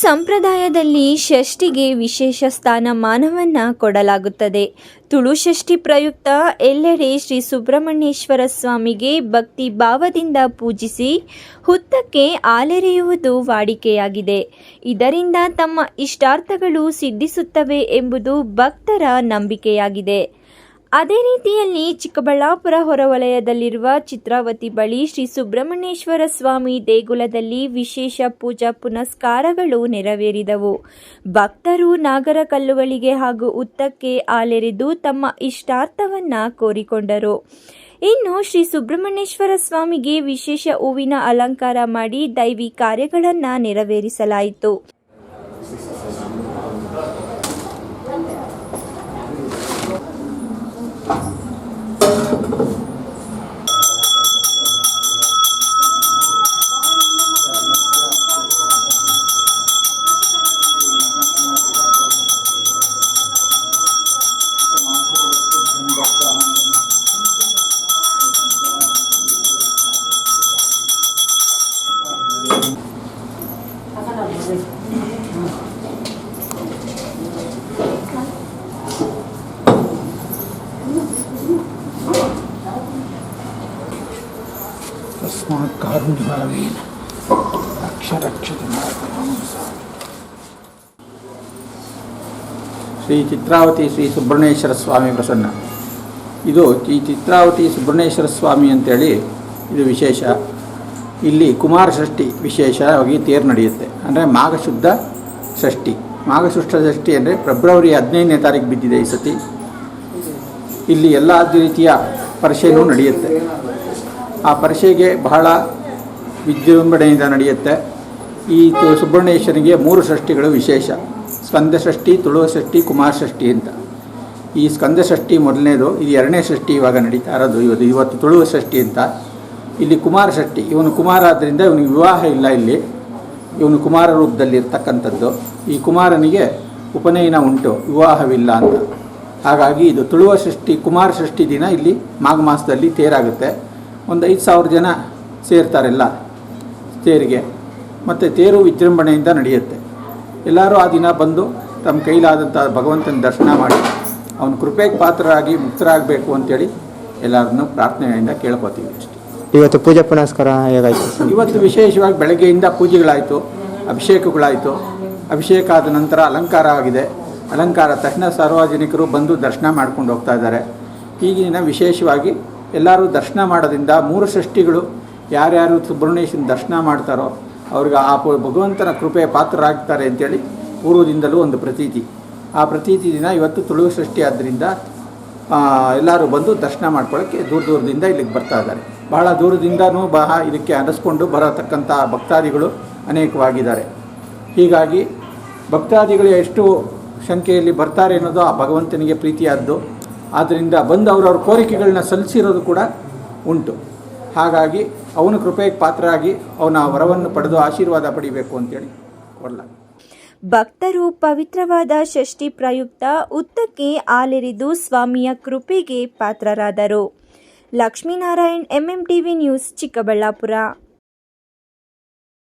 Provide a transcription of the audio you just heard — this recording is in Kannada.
ಸಂಪ್ರದಾಯದಲ್ಲಿ ಷಷ್ಠಿಗೆ ವಿಶೇಷ ಸ್ಥಾನಮಾನವನ್ನು ಕೊಡಲಾಗುತ್ತದೆ. ತುಳು ಷಷ್ಠಿ ಪ್ರಯುಕ್ತ ಎಲ್ಲೆಡೆ ಶ್ರೀ ಸುಬ್ರಹ್ಮಣ್ಯೇಶ್ವರ ಸ್ವಾಮಿಗೆ ಭಕ್ತಿ ಭಾವದಿಂದ ಪೂಜಿಸಿ ಹುತ್ತಕ್ಕೆ ಆಲೆರೆಯುವುದು ವಾಡಿಕೆಯಾಗಿದೆ. ಇದರಿಂದ ತಮ್ಮ ಇಷ್ಟಾರ್ಥಗಳು ಸಿದ್ಧಿಸುತ್ತವೆ ಎಂಬುದು ಭಕ್ತರ ನಂಬಿಕೆಯಾಗಿದೆ. ಅದೇ ರೀತಿಯಲ್ಲಿ ಚಿಕ್ಕಬಳ್ಳಾಪುರ ಹೊರವಲಯದಲ್ಲಿರುವ ಚಿತ್ರಾವತಿ ಬಳಿ ಶ್ರೀ ಸುಬ್ರಹ್ಮಣ್ಯೇಶ್ವರ ಸ್ವಾಮಿ ದೇಗುಲದಲ್ಲಿ ವಿಶೇಷ ಪೂಜಾ ಪುನಸ್ಕಾರಗಳು ನೆರವೇರಿದವು. ಭಕ್ತರು ನಾಗರ ಕಲ್ಲುಗಳಿಗೆ ಹಾಗೂ ಉತ್ತಕ್ಕೆ ಆಲೆರೆದು ತಮ್ಮ ಇಷ್ಟಾರ್ಥವನ್ನ ಕೋರಿಕೊಂಡರು. ಇನ್ನು ಶ್ರೀ ಸುಬ್ರಹ್ಮಣ್ಯೇಶ್ವರ ಸ್ವಾಮಿಗೆ ವಿಶೇಷ ಹೂವಿನ ಅಲಂಕಾರ ಮಾಡಿ ದೈವಿ ಕಾರ್ಯಗಳನ್ನು ನೆರವೇರಿಸಲಾಯಿತು. ತಸ್ಮಾತ್ ಶ್ರೀ ಚಿತ್ರಾವತಿ ಶ್ರೀ ಸುಬ್ರಹ್ಮಣ್ಯೇಶ್ವರ ಸ್ವಾಮಿ ಪ್ರಸನ್ನ. ಇದು ಈ ಚಿತ್ರಾವತಿ ಸುಬ್ರಹ್ಮಣ್ಯೇಶ್ವರ ಸ್ವಾಮಿ ಅಂತೇಳಿ ಇದು ವಿಶೇಷ. ಇಲ್ಲಿ ಕುಮಾರ ಷಷ್ಠಿ ವಿಶೇಷವಾಗಿ ತೇರು ನಡೆಯುತ್ತೆ. ಅಂದರೆ ಮಾಘಶುದ್ಧ ಷಷ್ಠಿ. ಮಾಘಶುಷ್ಠ ಷಷ್ಠಿ ಅಂದರೆ ಫೆಬ್ರವರಿ ಹದಿನೈದನೇ ತಾರೀಕು ಬಿದ್ದಿದೆ ಈ ಸತಿ. ಇಲ್ಲಿ ಎಲ್ಲ ರೀತಿಯ ಪರಿಶೀಲನೆ ನಡೆಯುತ್ತೆ. ಆ ಪರಿಷೆಗೆ ಬಹಳ ವಿಜೃಂಭಣೆಯಿಂದ ನಡೆಯುತ್ತೆ. ಈ ಸುಬ್ರಹ್ಮಣ್ಯೇಶ್ವರಿಗೆ ಮೂರು ಷಷ್ಠಿಗಳು ವಿಶೇಷ. ಸ್ಕಂದ ಷಷ್ಠಿ, ತುಳುವ ಷಷ್ಠಿ, ಕುಮಾರ ಷಷ್ಠಿ ಅಂತ. ಈ ಸ್ಕಂದ ಷಷ್ಠಿ ಮೊದಲನೇದು, ಇದು ಎರಡನೇ ಷಷ್ಠಿ ಇವಾಗ ನಡೀತಾ ಇರೋದು, ಇವತ್ತು ಇವತ್ತು ತುಳುವ ಷಷ್ಠಿ ಅಂತ. ಇಲ್ಲಿ ಕುಮಾರ ಷಷ್ಠಿ, ಇವನು ಕುಮಾರ ಆದ್ದರಿಂದ ಇವನಿಗೆ ವಿವಾಹ ಇಲ್ಲ ಇಲ್ಲಿ. ಇವನು ಕುಮಾರ ರೂಪದಲ್ಲಿ ಇರ್ತಕ್ಕಂಥದ್ದು. ಈ ಕುಮಾರನಿಗೆ ಉಪನಯನ ಉಂಟು, ವಿವಾಹವಿಲ್ಲ ಅಂತ. ಹಾಗಾಗಿ ಇದು ತುಳುವ ಷಷ್ಠಿ, ಕುಮಾರ ಷಷ್ಠಿ ದಿನ ಇಲ್ಲಿ ಮಾಘ ಮಾಸದಲ್ಲಿ ತೇರಾಗುತ್ತೆ. ಒಂದು ಐದು ಸಾವಿರ ಜನ ಸೇರ್ತಾರೆಲ್ಲ ತೇರಿಗೆ. ಮತ್ತು ತೇರು ವಿಜೃಂಭಣೆಯಿಂದ ನಡೆಯುತ್ತೆ. ಎಲ್ಲರೂ ಆ ದಿನ ಬಂದು ತಮ್ಮ ಕೈಲಾದಂಥ ಭಗವಂತನ ದರ್ಶನ ಮಾಡಿ ಅವನ ಕೃಪೆಗೆ ಪಾತ್ರರಾಗಿ ಮುಕ್ತರಾಗಬೇಕು ಅಂತೇಳಿ ಎಲ್ಲರನ್ನೂ ಪ್ರಾರ್ಥನೆಯಿಂದ ಕೇಳ್ಕೊತೀವಿ ಅಷ್ಟೇ. ಇವತ್ತು ಪೂಜೆ ಪುನಸ್ಕಾರ ಹೇಗಾಯಿತು? ಇವತ್ತು ವಿಶೇಷವಾಗಿ ಬೆಳಗ್ಗೆಯಿಂದ ಪೂಜೆಗಳಾಯಿತು ಅಭಿಷೇಕಗಳಾಯಿತು. ಅಭಿಷೇಕ ಆದ ನಂತರ ಅಲಂಕಾರ ಆಗಿದೆ. ಅಲಂಕಾರ ತಕ್ಷಣ ಸಾರ್ವಜನಿಕರು ಬಂದು ದರ್ಶನ ಮಾಡ್ಕೊಂಡು ಹೋಗ್ತಾ ಇದ್ದಾರೆ. ಈಗಿನ ವಿಶೇಷವಾಗಿ ಎಲ್ಲರೂ ದರ್ಶನ ಮಾಡೋದ್ರಿಂದ ಮೂರು ಷಷ್ಠಿಗಳು ಯಾರ್ಯಾರು ಸುಬ್ರಹ್ಮಣ್ಯೇಶನ ದರ್ಶನ ಮಾಡ್ತಾರೋ ಅವ್ರಿಗೆ ಆ ಭಗವಂತನ ಕೃಪೆ ಪಾತ್ರರಾಗ್ತಾರೆ ಅಂತೇಳಿ ಪೂರ್ವದಿಂದಲೂ ಒಂದು ಪ್ರತೀತಿ. ಆ ಪ್ರತೀತಿ ದಿನ ಇವತ್ತು ತುಳು ಸೃಷ್ಟಿ ಆದ್ದರಿಂದ ಎಲ್ಲರೂ ಬಂದು ದರ್ಶನ ಮಾಡ್ಕೊಳ್ಳೋಕ್ಕೆ ದೂರ ದೂರದಿಂದ ಇಲ್ಲಿಗೆ ಬರ್ತಾ ಇದ್ದಾರೆ. ಬಹಳ ದೂರದಿಂದನೂ ಬಹ ಇದಕ್ಕೆ ಅನಿಸ್ಕೊಂಡು ಬರತಕ್ಕಂಥ ಭಕ್ತಾದಿಗಳು ಅನೇಕವಾಗಿದ್ದಾರೆ. ಹೀಗಾಗಿ ಭಕ್ತಾದಿಗಳು ಎಷ್ಟು ಸಂಖ್ಯೆಯಲ್ಲಿ ಬರ್ತಾರೆ ಅನ್ನೋದು ಆ ಭಗವಂತನಿಗೆ ಪ್ರೀತಿಯಾದ್ದು. ಆದ್ದರಿಂದ ಬಂದು ಅವರವ್ರ ಕೋರಿಕೆಗಳನ್ನ ಸಲ್ಲಿಸಿರೋದು ಕೂಡ ಉಂಟು. ಹಾಗಾಗಿ ಅವನು ಕೃಪೆಗೆ ಪಾತ್ರರಾಗಿ ಅವನ ವರವನ್ನು ಪಡೆದು ಆಶೀರ್ವಾದ ಪಡಿಬೇಕು ಅಂತೇಳಿ ಕೊಡಲ ಭಕ್ತರು ಪವಿತ್ರವಾದ ಷಷ್ಠಿ ಪ್ರಯುಕ್ತ ಉತ್ತಕ್ಕೆ ಆಲೆರಿದು ಸ್ವಾಮಿಯ ಕೃಪೆಗೆ ಪಾತ್ರರಾದರು. Laxminarayan MM TV news Chikkaballapur.